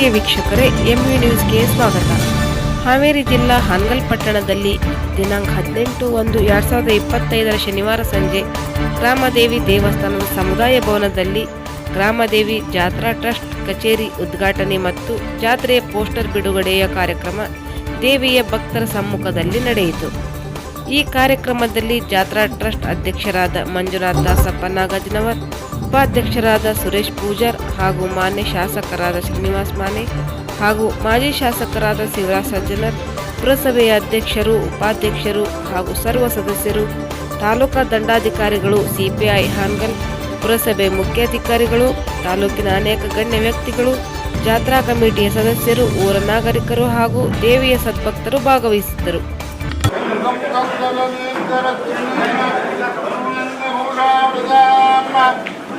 ಪ್ರಿಯ ವೀಕ್ಷಕರೇ ಎಂವಿ ನ್ಯೂಸ್ಗೆ ಸ್ವಾಗತ. ಹಾವೇರಿ ಜಿಲ್ಲಾ ಹಾನಗಲ್ ಪಟ್ಟಣದಲ್ಲಿ ದಿನಾಂಕ ಹದಿನೆಂಟು ಒಂದು ಎರಡು ಸಾವಿರದ ಇಪ್ಪತ್ತೈದರ ಶನಿವಾರ ಸಂಜೆ ಗ್ರಾಮದೇವಿ ದೇವಸ್ಥಾನದ ಸಮುದಾಯ ಭವನದಲ್ಲಿ ಗ್ರಾಮದೇವಿ ಜಾತ್ರಾ ಟ್ರಸ್ಟ್ ಕಚೇರಿ ಉದ್ಘಾಟನೆ ಮತ್ತು ಜಾತ್ರೆಯ ಪೋಸ್ಟರ್ ಬಿಡುಗಡೆಯ ಕಾರ್ಯಕ್ರಮ ದೇವಿಯ ಭಕ್ತರ ಸಮ್ಮುಖದಲ್ಲಿ ನಡೆಯಿತು. ಈ ಕಾರ್ಯಕ್ರಮದಲ್ಲಿ ಜಾತ್ರಾ ಟ್ರಸ್ಟ್ ಅಧ್ಯಕ್ಷರಾದ ಮಂಜುನಾಥ್ ದಾಸಪ್ಪ ನಾಗಜ್ನವರ್ ಉಪಾಧ್ಯಕ್ಷರಾದ ಸುರೇಶ್ ಪೂಜಾರ್ ಹಾಗೂ ಮಾನ್ಯ ಶಾಸಕರಾದ ಶ್ರೀನಿವಾಸ್ ಮಾನೆ ಹಾಗೂ ಮಾಜಿ ಶಾಸಕರಾದ ಶಿವರಾಜ್ ಸಜ್ಜನರ್, ಪುರಸಭೆಯ ಅಧ್ಯಕ್ಷರು, ಉಪಾಧ್ಯಕ್ಷರು ಹಾಗೂ ಸರ್ವ ಸದಸ್ಯರು, ತಾಲೂಕಾ ದಂಡಾಧಿಕಾರಿಗಳು ಸಿಪಿಐ ಹಾನ್ಗಲ್, ಪುರಸಭೆ ಮುಖ್ಯಾಧಿಕಾರಿಗಳು, ತಾಲೂಕಿನ ಅನೇಕ ಗಣ್ಯ ವ್ಯಕ್ತಿಗಳು, ಜಾತ್ರಾ ಕಮಿಟಿಯ ಸದಸ್ಯರು, ಊರ ನಾಗರಿಕರು ಹಾಗೂ ದೇವಿಯ ಸದ್ಭಕ್ತರು ಭಾಗವಹಿಸಿದ್ದರು.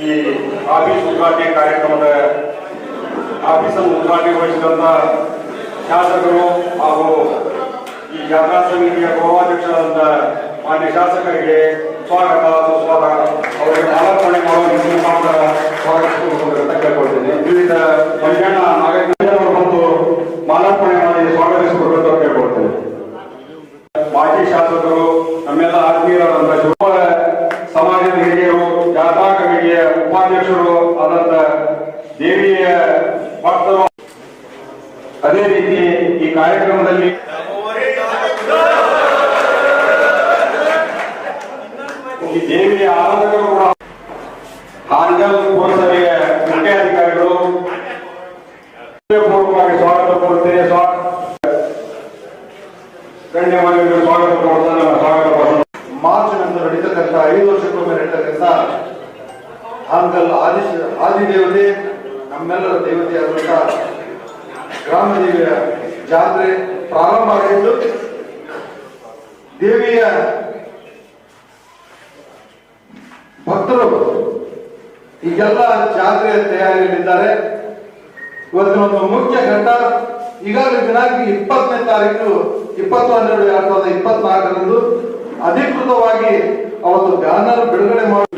ಈ ಆಫೀಸ್ ಉದ್ಘಾಟನೆ ಕಾರ್ಯಕ್ರಮದ ಆಫೀಸನ್ನು ಉದ್ಘಾಟನೆ ವಹಿಸಿದಂತ ಶಾಸಕರು ಹಾಗೂ ಈ ಜಾತ್ರಾ ಸಮಿತಿಯ ಗೌರವಾಧ್ಯಕ್ಷರಾದಂತ ಮಾನ್ಯ ಶಾಸಕರಿಗೆ ಸ್ವಾಗತ ಸುಸ್ವಾಗತ ಅವರಿಗೆ ಮಾಲಾರ್ಪಣೆ ಮಾಡುವ ಸ್ವಾಗತ ಕೇಳ್ಕೊಳ್ತೀನಿ. ವಿವಿಧ ಕಲ್ಯಾಣ ನಾಗರಿಕರು ಬಂದು ಮಾಲಾರ್ಪಣೆ ಮಾಡಿ ಸ್ವಾಗತಿಸಿಕೊಡ್ಬೇಕು ಅಂತ ಕೇಳ್ಕೊಳ್ತೇನೆ ಮಾಜಿ ಶಾಸಕರು ನಮ್ಮೆಲ್ಲ ಆತ್ಮೀಯರಾದಂತ ಶಿವ ಸಮಾಜದ ಹಿರಿಯರು ಜಾಥಾ ಕಮಿಟಿಯ ಉಪಾಧ್ಯಕ್ಷರು ಆದಂತ ದೇವಿಯ ಭಕ್ತರು ಅದೇ ರೀತಿ ಈ ಕಾರ್ಯಕ್ರಮದಲ್ಲಿ ದೇವಿಯ ಆರಾಧಕರು ಕೂಡ ಹಾನಗಲ್ ಪುರಸಭೆಯ ಮುಖ್ಯಾಧಿಕಾರಿಗಳು ಪೂರ್ವಕವಾಗಿ ಸ್ವಾಗತ ಕೋರುತ್ತೇನೆ. ಸ್ವಾಗತ ಗಣ್ಯಮಾನ್ಯರಿಗೆ ಸ್ವಾಗತ ಕೊಡ್ತಾನೆ ಸ್ವಾಗತ ಮಾರ್ಚ್ ನಂತರ ನಡೀತಕ್ಕಂಥ ಐದು ವರ್ಷಕ್ಕೊಮ್ಮೆ ನಡೀತಕ್ಕಂಥ ಹಾನಗಲ್ ಆದಿ ಆದಿದೇವತೆ, ನಮ್ಮೆಲ್ಲರ ದೇವತೆಯಾದಂಥ ಗ್ರಾಮದೇವಿಯ ಜಾತ್ರೆ ಪ್ರಾರಂಭ ಆಗಿದ್ದು, ದೇವಿಯ ಭಕ್ತರು ಈಗೆಲ್ಲ ಜಾತ್ರೆಯ ತಯಾರಿಯಲ್ಲಿದ್ದಾರೆ. ಇವತ್ತಿನ ಒಂದು ಮುಖ್ಯ ಘಟ್ಟ ಈಗಾಗಲೇ ದಿನಾಂಕ ಇಪ್ಪತ್ತನೇ ತಾರೀಕು ಇಪ್ಪತ್ತು ಹನ್ನೆರಡು ಎರಡ್ ಸಾವಿರದ ಇಪ್ಪತ್ನಾಲ್ಕರಂದು ಅಧಿಕೃತವಾಗಿ ಅವತ್ತು ಬ್ಯಾನರ್ ಬಿಡುಗಡೆ ಮಾಡಿ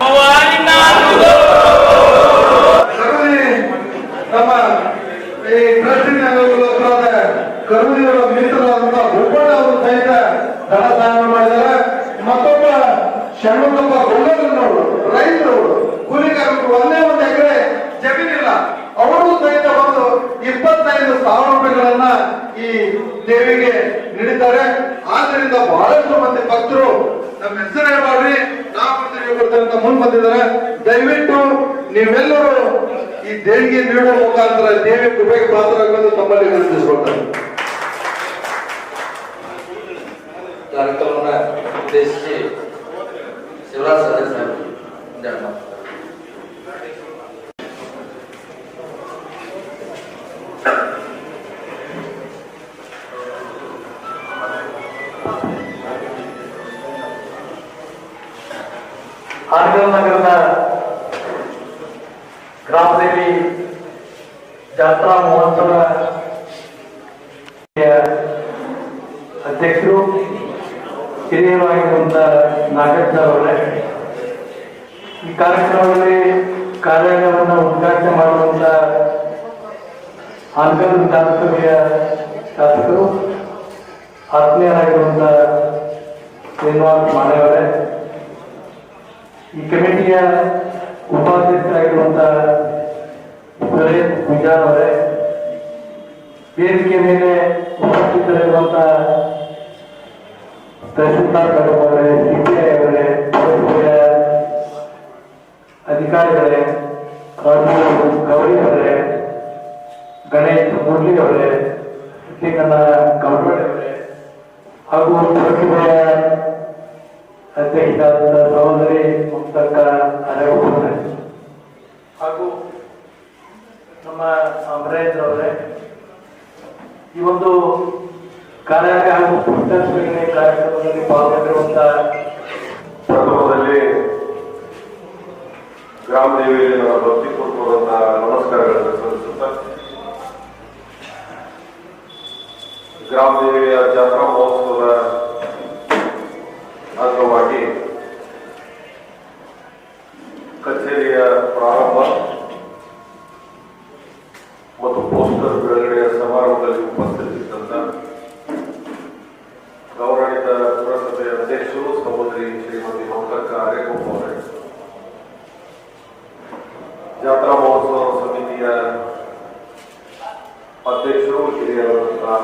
ರೈತರು ಕೂಲಿಗಾರರು ಒಂದೇ ಒಂದು ಎಕರೆ ಜಮೀನಿಲ್ಲ. ಅವರು ಸಹಿತ ಒಂದು ಇಪ್ಪತ್ತೈದು ಸಾವಿರ ರೂಪಾಯಿಗಳನ್ನ ಈ ದೇವಿಗೆ ನೀಡಿದ್ದಾರೆ. ಆದ್ದರಿಂದ ಬಹಳಷ್ಟು ಮಂದಿ ಭಕ್ತರು ನಮ್ಮ ಹೆಸರು ಮಾಡ್ರಿ, ನಾವು ಕೊಡ್ತೀವಿ ಕೊಡ್ತೇವೆ ಮುಂದೆ ಬಂದಿದ್ದಾರೆ. ದಯವಿಟ್ಟು ನೀವೆಲ್ಲರೂ ಈ ದೇವಿಗೆ ನೀಡುವ ಮುಖಾಂತರ ದೇವಿ ಕೃಪೆಗೆ ತಮ್ಮಲ್ಲಿ ವಿನಂತಿಸಿಕೊಳ್ತಾರೆ ಕಾರ್ಯಕ್ರಮವನ್ನು ಉದ್ದೇಶಿಸಿ ಶಿವರಾಜ್ ಸದಸ್ಯರು ಒಂದೆರಡು ಮಾತು. ಹಾನಗಲ್ ನಗರದ ಗ್ರಾಮದೇವಿ ಜಾತ್ರಾ ಮಹೋತ್ಸವ ಅಧ್ಯಕ್ಷರು ಹಿರಿಯರಾಗಿರುವಂತ ಅವರೇ ಈ ಕಾರ್ಯಕ್ರಮದಲ್ಲಿ ಕಾರ್ಯಾಲಯವನ್ನು ಉದ್ಘಾಟನೆ ಮಾಡುವಂತ ಹಾನಗಲ್ ವಿಧಾನಸಭೆಯ ಶಾಸಕರು, ಆತ್ಮೀಯರಾಗಿರುವಂತ ಶ್ರೀನಿವಾಸ್ ಮಾನೆಯವರೇ ಈ ಕಮಿಟಿಯ ಉಪಾಧ್ಯಕ್ಷರಾಗಿರುವಂತ ಸುರೇಶ್ ಪೂಜಾರ್ ಅವರೇ, ವೇದಿಕೆ ಮೇಲೆ ಉಪಸ್ಥಿತರಿರುವಂತ ತಹಸೀಲ್ದಾರ್ ಮೇಡಮ್ ಅವರೇ ಸಿಪಿಐ ಅವರೇ ಅಧಿಕಾರಿಗಳೇ ಗೌರಿ ಅವರೇ ಗಣೇಶ್ ಮುರಳಿ ಅವರೇ ಸಿದ್ದಗಣ್ಣ ಗೌಡರೇ ಅವರೇ ಹಾಗೂ ಪ್ರತಿಭೆಯ ಅಧ್ಯಕ್ಷರಾದ ಸಹೋದರಿ ಮುಕ್ತಕ್ಕ ಅರೇವರೇ ಹಾಗೂ ನಮ್ಮ ಅಮರೇಂದ್ರ ಅವರೇ ಈ ಒಂದು ಕಾರ್ಯಾಲಯ ಹಾಗೂ ಪುಸ್ತಕ ವಿನಿಮಯ ಕಾರ್ಯಕ್ರಮದಲ್ಲಿ ಪಾಲ್ಗೊಂಡಿರುವಂತಹ ಸಂದರ್ಭದಲ್ಲಿ ಗ್ರಾಮ ದೇವಿಯಲ್ಲಿ ನನ್ನ ಭಕ್ತಿಪೂರ್ವಕವಾದಂತಹ ನಮಸ್ಕಾರಗಳನ್ನು ಸಲ್ಲಿಸುತ್ತಾ ಗ್ರಾಮ ದೇವಿಯ ಜಾತ್ರಾ ಮಹೋತ್ಸವದ ಅಂಗವಾಗಿ ಕಚೇರಿಯ ಪ್ರಾರಂಭ ಮತ್ತು ಪೋಸ್ಟರ್ ಬಿಡುಗಡೆಯ ಸಮಾರಂಭದಲ್ಲಿ ಉಪಸ್ಥಿತಿದ್ದಂತ ಗೌರವಿತ ಪುರಸಭೆಯ ಅಧ್ಯಕ್ಷರು ಸಹೋದರಿ ಶ್ರೀಮತಿ ಮಮತಕ್ಕ ಅರೇಕೊಪ್ಪ ಅವರೇ ಜಾತ್ರಾ ಮಹೋತ್ಸವ ಸಮಿತಿಯ ಅಧ್ಯಕ್ಷರು ಹಿರಿಯರಾದಂತಹ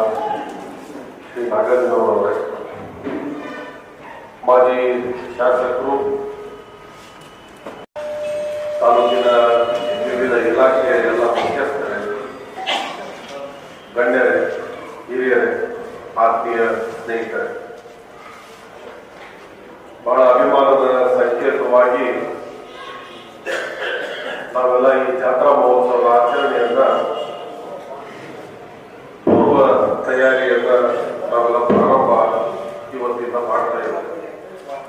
ಶ್ರೀ ನಾಗೇಂದ್ರವರವರೇ ಮಾಜಿ ಶಾಸಕರು, ತಾಲೂಕಿನ ವಿವಿಧ ಇಲಾಖೆಯ ಎಲ್ಲ ಮುಖ್ಯಸ್ಥರೇ, ಗಣ್ಯರೇ, ಹಿರಿಯರೇ, ಆತ್ಮೀಯ ಸ್ನೇಹಿತರೇ. ಬಹಳ ಅಭಿಮಾನದ ಸಂಕೇತವಾಗಿ ನಾವೆಲ್ಲ ಈ ಜಾತ್ರಾ ಮಹೋತ್ಸವದ ಆಚರಣೆಯನ್ನ అయ్యారి యొక్క